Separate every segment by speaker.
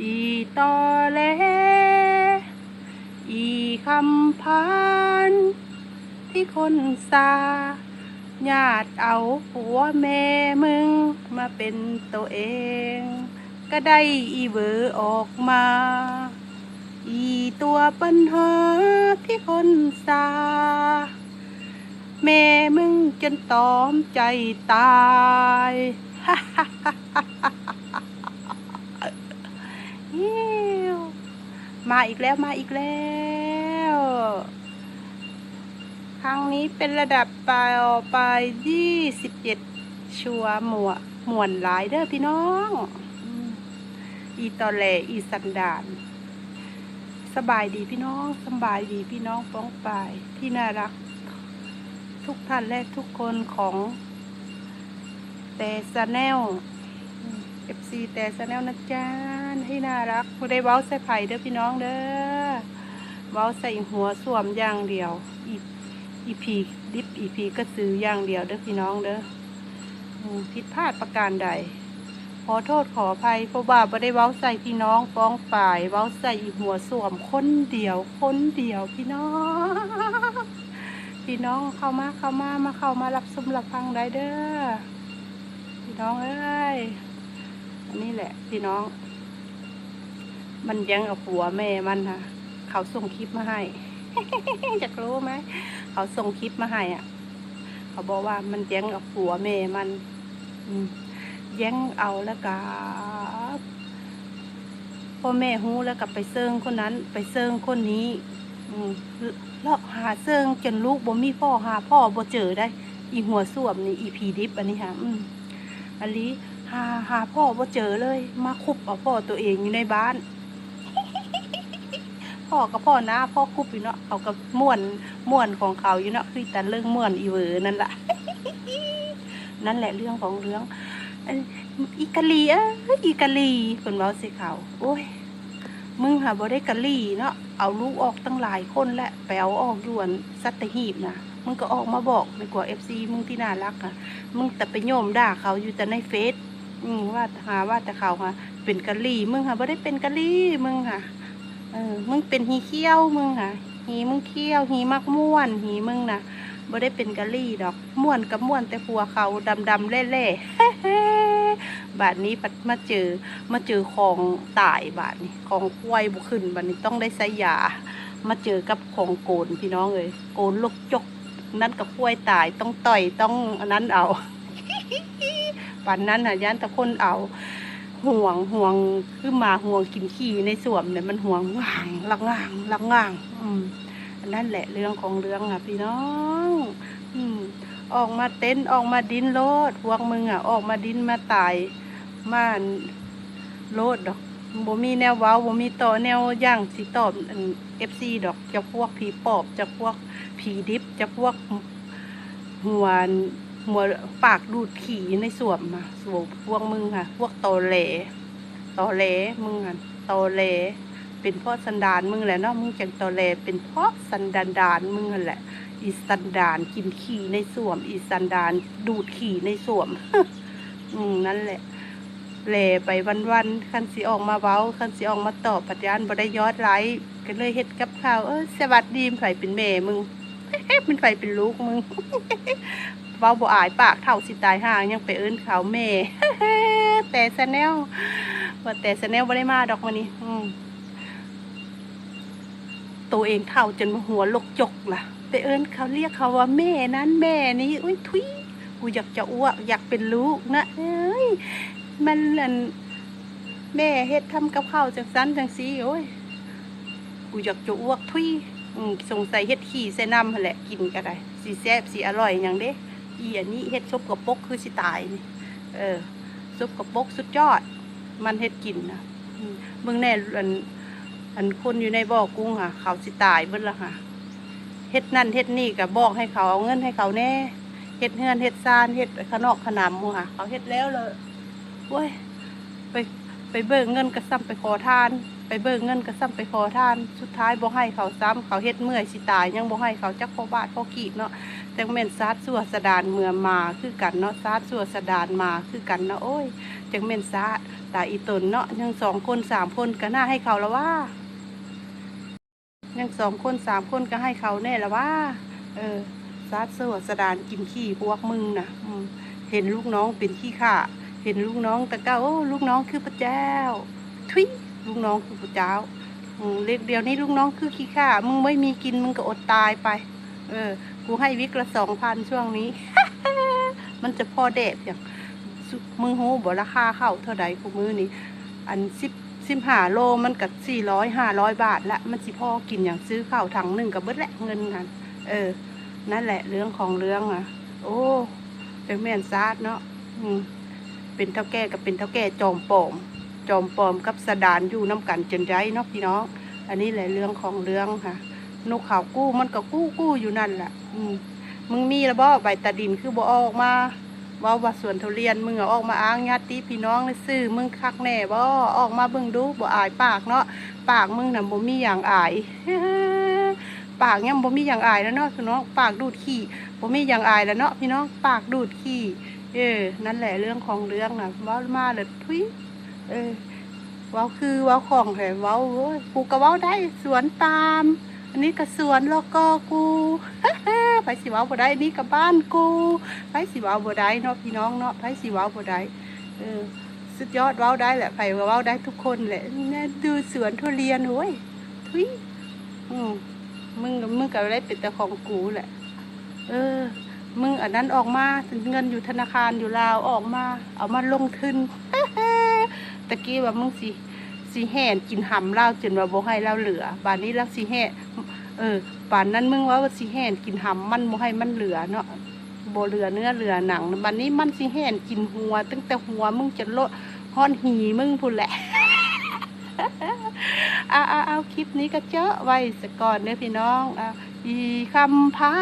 Speaker 1: อีตอแลอีคำพานที่คนซาญาติเอาผัวแม่มึงมาเป็นตัวเอง ก็ได้อีเบอร์ออกมา อีตัวปัญหาที่คนซาแม่มึงจนตอมใจตายฮิว มาอีกแล้วมาอีกแล้ว ครั้งนี้เป็นระดับปลายออกไปยี่สิบเจ็ดชัวหมวหมวนหลายเด้อพี่น้อง อีตอแหลอีสันดานสบายดีพี่น้องสบายดีพี่น้องป้องปายที่น่ารัก ทุกท่านและทุกคนของแต่ซาแนลเอฟซีแต่ซาแนลนะจ๊ะ ให้น่ารักผู้ได้เว้าใส่ไผ่เด้อพี่น้องเด้อเว้าใส่หัวสวมอย่างเดียว อีอีพีดิบอีพีก็ซื้ออย่างเดียวเด้อพี่น้องเด้อผิดพลาดประการใด ขอโทษขออภัยเพราะว่าไ่ได้เว้าใส่พี่น้องฟ้องฝ่ายเว้าใส่อีหัวสวมคนเดียวคนเดียวพี่น้องพี่น้องเข้ามาเข้ามามาเข้ามารับชมรับฟังได้เด้อพี่น้องเอ้ยอันนี้แหละพี่น้อง มันยังเอาผัวแม่มันค่ะเขาส่งคลิปมาให้อยากรู้ไหมเขาส่งคลิปมาให้อะ เขาบอกว่ามันยังเอาผัวแม่มันแย่งเอาแล้วก็พ่อแม่ฮู้แล้วก็ไปเซิงคนนั้น ไปเซิงคนนี้อืมเลาะหาเซิงจนลูกบ่มีพ่อหาพ่อบ่เจอได้ อีหัวสวมนี่อีพีดิบอันนี้ค่ะอืมอันนี้หาหาพ่อบ่เจอเลย มาคุบเอาพ่อตัวเองอยู่ในบ้าน พ่อกับพ่อนะพ่อคุบอยู่เนาะเขากับม่วนม่วนของเขาอยู่เนาะคือแต่เรื่องม่วนอีเวอนั่นแหละนั่นแหละเรื่องของเรื่องอีกะลีอ้ยอีกะลีเพิ่นเว้าสิเขาโอ้ยมึงหาบ่ได้กะลีเนาะเอาลูกออกตั้งหลายคนแหละไปเอออกด่วนสัตหีบนะมึงก็ออกมาบอกดีกว่า FC มึงที่น่ารักอะมึงแต่ไปโยมด่าเขาอยู่แต่ในเฟซว่าหาว่าแต่เขาค่ะเป็นกะลีมึงค่ะบ่ได้เป็นกะลีมึงค่ะ เออมึงเป็นฮีเขี้ยวมึงค่ะหีมึงเขี้ยวหีมักม่วนหีมึงน่ะบ่ได้เป็นกะลี่ดอกม่วนกับม่วนแต่ผัวเขาดำดำเล่เล่ๆบาดนี้ปัดมาเจอมาเจอของตายบาดนี้ของควายบุขึ้นบาดนี้ต้องได้ใส่ยามาเจอกับของโกนพี่น้องเลยโกนลกจกนั่นกับควายตายต้องต่อยต้องนั้นเอาปันนั้นน่ะยันแต่คนเอา ห่วงห่วงคือหมาห่วงกินขี้ในสวมเนี่ยมันห่วงง่างลักง่างลักง่าง อืมนั่นแหละเรื่องของเรื่องอะ พี่น้อง อืม ออกมาเต้นออกมาดินโลดพวกมึงอะ ออกมาดินมาตายมาโลดดอกบ่มีแนวเว้าบ่มีต่อแนวย่างสิตอบเอฟซีดอกจะพวกผีปอบจะพวกผีดิบจะพวกหัว หัวปากดูดขี่ในสวมมาสวมพวกมึงค่ะ พวกตอแหลตอแหลมึงอะตอแหลเป็นพ่อสันดานมึงแหละเนาะมึงจังตอแหลเป็นพ่อสันดานดานมึงแหละ อีสันดานกินขี่ในสวม อีสันดานดูดขี่ในสวมอืมนั่นแหละแหล่ไปวันๆคันสิออกมาเว้าคันสิออกมาตอบปัจจานบ่ได้ยอดไลค์ก็เลยเฮ็ดกับข้าวเออสวัสดีมันไผเป็นแม่มึงมันไผเป็นลูกมึง เว้าบ่อายปากเท่าสิตายห่างยังไปเอิ้นเขาแม่แต่ซะแนวว่าแต่ซะแนวบ่ได้มาดอกมื้อนี้ อืมตัวเองเท่าจนหัวลกจกล่ะ ไปเอิ้นเขาเรียกเขาว่าแม่นั้นแม่นี้อุ้ยทุยกูอยากจะอ้วกอยากเป็นลูกนะเอ้ยมันอันแม่เฮ็ดทำกับข้าวจังสันจังสีโอ้ยกูอยากจะอ้วกทุยสงสัยเฮ็ดขี้ใส่น้ำแหละกินก็ได้สีแซ่บสีอร่อยอย่างเด้ อีอันนี้เฮ็ดซุปกระปกคือสิตายนี่เออซุปกระปกสุดยอด มันเฮ็ดกินนะมเบิ่งแน่อันอันคนอยู่ในบ่อกุ้งค่ะ เขาสิตายเบิดละค่ะเฮ็ดนั่นเฮ็ดนี่ก็บอกให้เขาเอาเงินให้เขาแน่เฮ็ดเฮือนเฮ็ดซานเฮ็ดขนอกขนามมูค่ะ เขาเฮ็ดแล้วเลยโว้ยไปไปเบิกเงินก็ซ้ำไปขอทาน ไปเบิกเงินก็ซ้ำไปขอทาน สุดท้ายบ่ให้เขาซ้ำเขาเฮ็ดเมื่อยสิตาย ยังบ่ให้เขาจักพอบาทพอกีบเนาะ จังแม่นซาดสัวสดานเมื่อมาคือกันเนาะซาดสัวสดานมาคือกันเนาะโอ้ยจังแม่นซาดตาอีตนเนาะยังสองคนสามคนก็น่าให้เขาแล้วว่ายังสองคนสามคนก็ให้เขาแน่ละว่า เออซาดสัวสดานกินขี้พวกมึงนะอืมเห็นลูกน้องเป็นขี้ข่าเห็นลูกน้องตะเก้าโอ้ลูกน้องคือพระเจ้าทุยลูกน้องคือพระเจ้าเรียกเดียวนี้ลูกน้องคือขี้ข้ามึงไม่มีกินมึงก็อดตายไป เออ กูให้วิกละสองพันช่วงนี้ มันจะพอเด็ดอย่างมึงหูบราคาเข้าเท่าใดกูมือนี้ อันสิบสิบห้าโลมันกับสี่ร้อยห้าร้อยบาทละมันสิพอกินอย่างซื้อข้าวถังหนึ่งกับเบิดแหละเงินกันเออ นั่นแหละเรื่องของเรื่องอะ โอ้เป็นแม่นซาดเนาะอืมเป็นเท่าแก่กับเป็นเท่าแก่จอมปลอมจอมปลอมกับสดานอยู่น้ำกันจนไรเนาะพี่น้อง อันนี้แหละเรื่องของเรื่องค่ะ นกเขาวกู้มันก็กู้กู้อยู่นั่นแหละอืมมึงมีแล้วบ่ใบตาดินคือบ่ออกมาว่าว่าสวนทุเรียนมึงอออกมาอ้างญาติพี่น้องในซื่อมึงคักแน่บ่ออกมาเบิ่งดูบ่อายปากเนาะปากมึงน่ะบ่มีอย่างอายปากยังบ่มีอย่างอายแล้วเนาะพี่น้องปากดูดขี้บ่มีอย่างอายแล้วเนาะพี่น้องปากดูดขี้เออ นั่นแหละเรื่องของเรื่องน่ะว้ามาเลยทุยเออว้าคือว้าของแหเว้าโว้ยกูก็ว้าได้สวนปาม อันนี้ก็สวนแล้วก็กูไปสิว้าบ่ได้อันนี้ก็บ้านกูไปสิว้าบ่ได้เนาะพี่น้องเนาะไปสิว้าบ่ได้เออสุดยอดว้าได้แหละไปเว้าได้ทุกคนแหละเนี่ยดูสวนทุเรียนโว้ยทุยอืมมึงมึงก็ได้เป็นแต่ของกูแหละ เออ มึงอันนั้นออกมาเงินอยู่ธนาคารอยู่ลาวออกมา เอามาลงทุนตะกี้ว่ามึงสิ สิแห่นกินหำเหล้าจนว่าบ่ให้เหล้าเหลือ บานนี้ลักสิแห่เออป่านนั้นมึงว่าว่าสิแห่นกินหำมันบ่ให้มันเหลือเนาะโบเหลือเนื้อเหลือหนังบานนี้มันสิแห่นกินหัว ตั้งแต่หัวมึงจะลดห้อนหีมึงพุ่นแหละเอาเอาเอาคลิปนี้ก็เจาะไว้สก่อนเด้อพี่น้องอะอีคำพา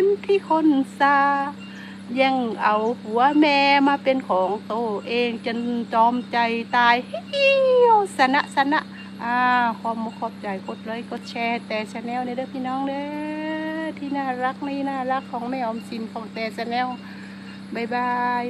Speaker 1: นที่คนซา ยังเอาหัวแม่มาเป็นของโตวเองจนจอมใจตายเฮียวสนะสนะอ่าขอมุขอบใจกดไลค์กดแชร์แต่ชาแนลในเด้อพี่น้องเด้อที่น่ารักนี่น่ารักของแม่ออมสินของแต่ชาแนลบายบาย